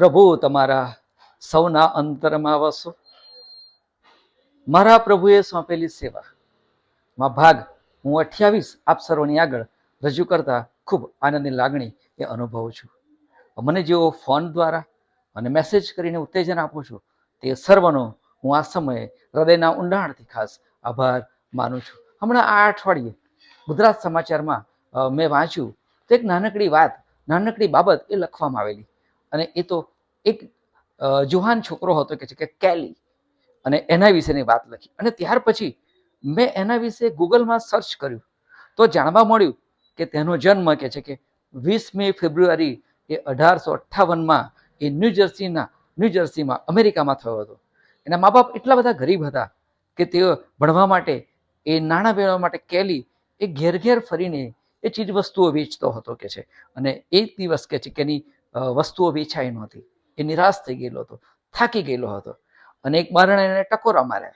પ્રભુ, તમારા સૌના અંતરમાં વસો. મારા પ્રભુએ સોંપેલી સેવા. માં ભાગ, હું અઠ્યાવીસ આપ સર્વની આગળ રજૂ કરતા ખૂબ આનંદની લાગણી એ અનુભવું છું. મને જેઓ ફોન દ્વારા અને મેસેજ કરીને ઉત્તેજન આપું છું, તે સર્વનો હું આ સમયે હૃદયના ઊંડાણથી ખાસ આભાર માનું છું. હમણાં આ અઠવાડિયે ગુજરાત સમાચારમાં મેં વાંચ્યું, તો એક નાનકડી વાત, નાનકડી બાબત એ લખવામાં આવેલી. અને એ તો એક જુહાન છોકરો હતો કે છે કે કેલી. અને એના વિશેની વાત લખી. અને ત્યાર પછી મેં એના વિશે ગૂગલમાં સર્ચ કર્યું. તો જાણવા મળ્યું કે તેનો જન્મ કે છે કે વીસમી ફેબ્રુઆરી એ અઢારસો અઠ્ઠાવનમાં એ ન્યૂ જર્સીના, ન્યૂ જર્સીમાં અમેરિકામાં થયો હતો. એના મા બાપ એટલા બધા ગરીબ હતા કે તેઓ ભણવા માટે, એ નાણાં મેળવવા માટે કેલી એ ઘેર ઘેર ફરીને એ ચીજ વસ્તુઓ વેચતો હતો કે છે. અને એક દિવસ કે છે કે એની વસ્તુઓ વેચાઈ નહોતી. એ નિરાશ થઈ ગયેલો હતો, થાકી ગયેલો હતો. અને એક બારણે એને ટકોરા માર્યા.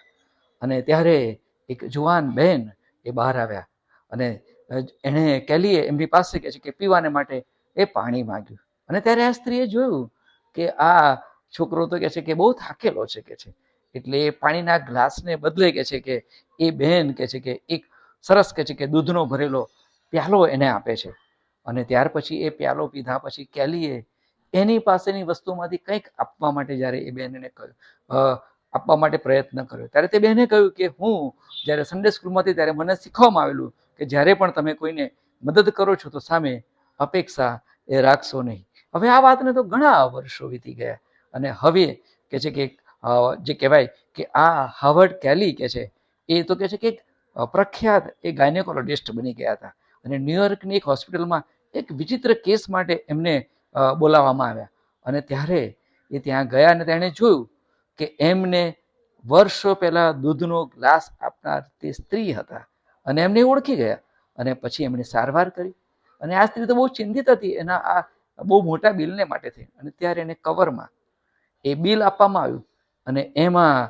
અને ત્યારે એક જુવાન બહેન એ બહાર આવ્યા. અને એણે કેલીએ એમની પાસે કહે છે કે પીવાને માટે એ પાણી માંગ્યું. અને ત્યારે આ સ્ત્રીએ જોયું કે આ છોકરો તો કે છે કે બહુ થાકેલો છે કે છે. એટલે એ પાણીના ગ્લાસને બદલે કે છે કે એ બહેન કે છે કે એક સરસ કે છે કે દૂધનો ભરેલો પ્યાલો એને આપે છે. અને ત્યાર પછી એ પ્યાલો પીધા પછી કેલીએ, એની પાસેની વસ્તુમાંથી કંઈક આપવા માટે જ્યારે એ બહેનને કહ્યું આપવા માટે પ્રયત્ન કર્યો. ત્યારે તે બહેને કહ્યું કે હું જ્યારે સન્ડે સ્કૂલમાંથી ત્યારે મને શીખવામાં આવેલું કે જ્યારે પણ તમે કોઈને મદદ કરો છો તો સામે અપેક્ષા એ રાખશો નહીં. હવે આ વાતને તો ઘણા વર્ષો વીતી ગયા અને હવે કે છે કે જે કહેવાય કે આ હાવર્ડ કેલી કે છે એ તો કે છે કે પ્રખ્યાત એ ગાયનેકોલોજિસ્ટ બની ગયા હતા. અને ન્યુયોર્કની એક હોસ્પિટલમાં એક વિચિત્ર કેસ માટે એમને બોલાવવામાં આવ્યા. અને ત્યારે એ ત્યાં ગયા અને તેણે જોયું કે એમને વર્ષો પહેલાં દૂધનો ગ્લાસ આપનાર તે સ્ત્રી હતા અને એમને ઓળખી ગયા. અને પછી એમણે સારવાર કરી. અને આ સ્ત્રી તો બહુ ચિંતિત હતી. એના આ બહુ મોટા બિલને માટે થઈ. અને ત્યારે એને કવરમાં એ બિલ આપવામાં આવ્યું. અને એમાં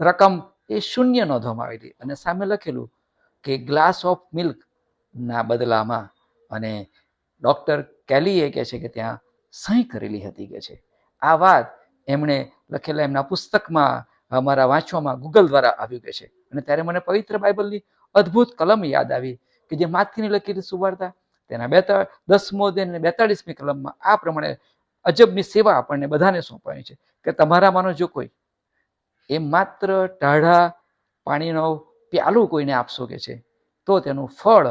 રકમ એ શૂન્ય નોંધવામાં આવેલી અને સામે લખેલું કે ગ્લાસ ઓફ મિલ્ક ના બદલામાં અને ડૉક્ટર કેલીએ કહે છે કે ત્યાં સહી કરેલી હતી કે છે. આ વાત એમણે લખેલા એમના પુસ્તકમાં અમારા વાંચવામાં ગૂગલ દ્વારા આવ્યું કે છે. અને ત્યારે મને પવિત્ર બાઇબલની અદ્ભુત કલમ યાદ આવી કે જે માથીની લખેલી સુવાર્તા, તેના બેતા દસમો અને બેતાળીસમી કલમમાં આ પ્રમાણે અજબની સેવા આપણને બધાને સોંપાય છે કે તમારામાંનો જો કોઈ, એ માત્ર ટાઢા પાણીનો પ્યાલું કોઈને આપશો કે છે, તો તેનું ફળ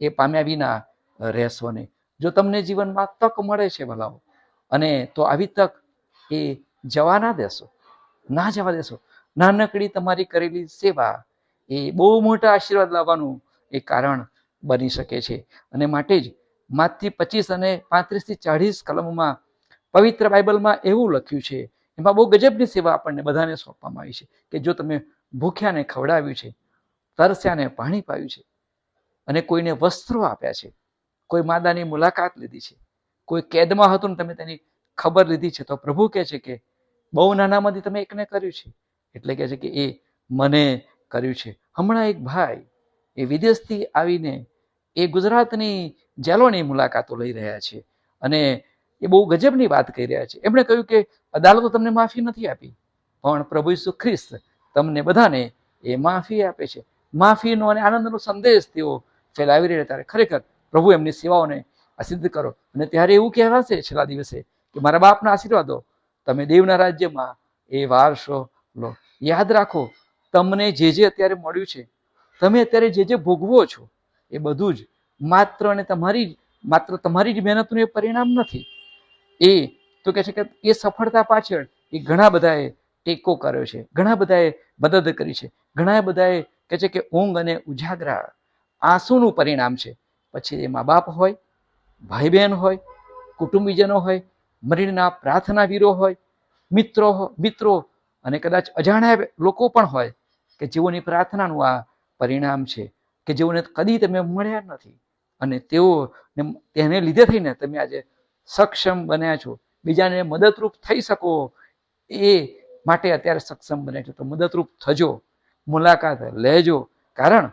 એ પામ્યા વિના રહેશો નહીં. જો તમને જીવનમાં તક મળે છે ભલાઓ, અને તો આવી તક એ જવા ના દેશો, ના જવા દેશો. નાનકડી તમારી કરેલી સેવા એ બહુ મોટા આશીર્વાદ લાવવાનું એ કારણ બની શકે છે. અને માટે જ માથી પચીસ અને પાંત્રીસથી ચાળીસ કલમમાં પવિત્ર બાઇબલમાં એવું લખ્યું છે, એમાં બહુ ગજબની સેવા આપણને બધાને સોંપવામાં આવી છે કે જો તમે ભૂખ્યાને ખવડાવ્યું છે, તરસ્યાને પાણી પાયું છે, અને કોઈને વસ્ત્રો આપ્યા છે કોઈ માદાની મુલાકાત લીધી છે. કોઈ કેદમાં હતું ને તમે તેની ખબર લીધી છે. તો પ્રભુ કહે છે કે બહુ નાનામાંથી તમે એકને કર્યું છે. એટલે કહે છે કે એ મને કર્યું છે. હમણાં એક ભાઈ એ વિદેશથી આવીને એ ગુજરાતની જેલોની મુલાકાતો લઈ રહ્યા છે અને એ બહુ ગજબની વાત કહી રહ્યા છે. એમણે કહ્યું કે અદાલતો તમને માફી નથી આપી, પણ પ્રભુ ઈસુ ખ્રિસ્ત તમને બધાને એ માફી આપે છે. માફીનો અને આનંદનો સંદેશ તેઓ ફેલાવી રહ્યા ત્યારે ખરેખર પ્રભુ એમની સેવાઓને સિદ્ધ કરો. અને ત્યારે એવું કહેવાશે છેલ્લા દિવસે કે મારા બાપના આશીર્વાદો તમે દેવના રાજ્યમાં એ વારસો લો. યાદ રાખો, તમને જે જે અત્યારે મળ્યું છે, તમે અત્યારે જે જે ભોગવો છો, એ બધું જ માત્ર અને તમારી, માત્ર તમારી જ મહેનતનું એ પરિણામ નથી. એ તો કહે છે કે એ સફળતા પાછળ એ ઘણા બધાએ ટેકો કર્યો છે. ઘણા બધાએ મદદ કરી છે. ઘણા બધાએ કહે છે કે ઊંઘ અને ઉજાગરા આંસુનું પરિણામ છે. પછી એ મા બાપ હોય ભાઈ બહેન હોય, કુટુંબીજનો હોય મરીણના પ્રાર્થના વીરો હોય, મિત્રો મિત્રો અને કદાચ અજાણ્યા લોકો પણ હોય કે જેઓની પ્રાર્થનાનું આ પરિણામ છે કે જેઓને કદી તમે મળ્યા નથી અને તેઓ તેને લીધે થઈને તમે આજે સક્ષમ બન્યા છો. બીજાને મદદરૂપ થઈ શકો એ માટે અત્યારે સક્ષમ બન્યા છો. તો મદદરૂપ થજો, મુલાકાત લેજો. કારણ,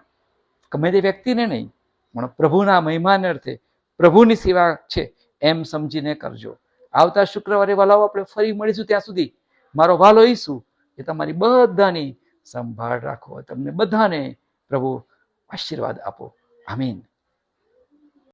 ગમે તે વ્યક્તિને નહીં પણ પ્રભુના મહિમાને અર્થે પ્રભુની સેવા છે એમ સમજીને કરજો. આવતા શુક્રવારે વાલાઓ, આપણે ફરી મળીશું ત્યાં સુધી. મારો વાલો ઈસુ, એ તમારી બધાની સંભાળ રાખો તમને બધાને પ્રભુ આશીર્વાદ આપો. આમીન.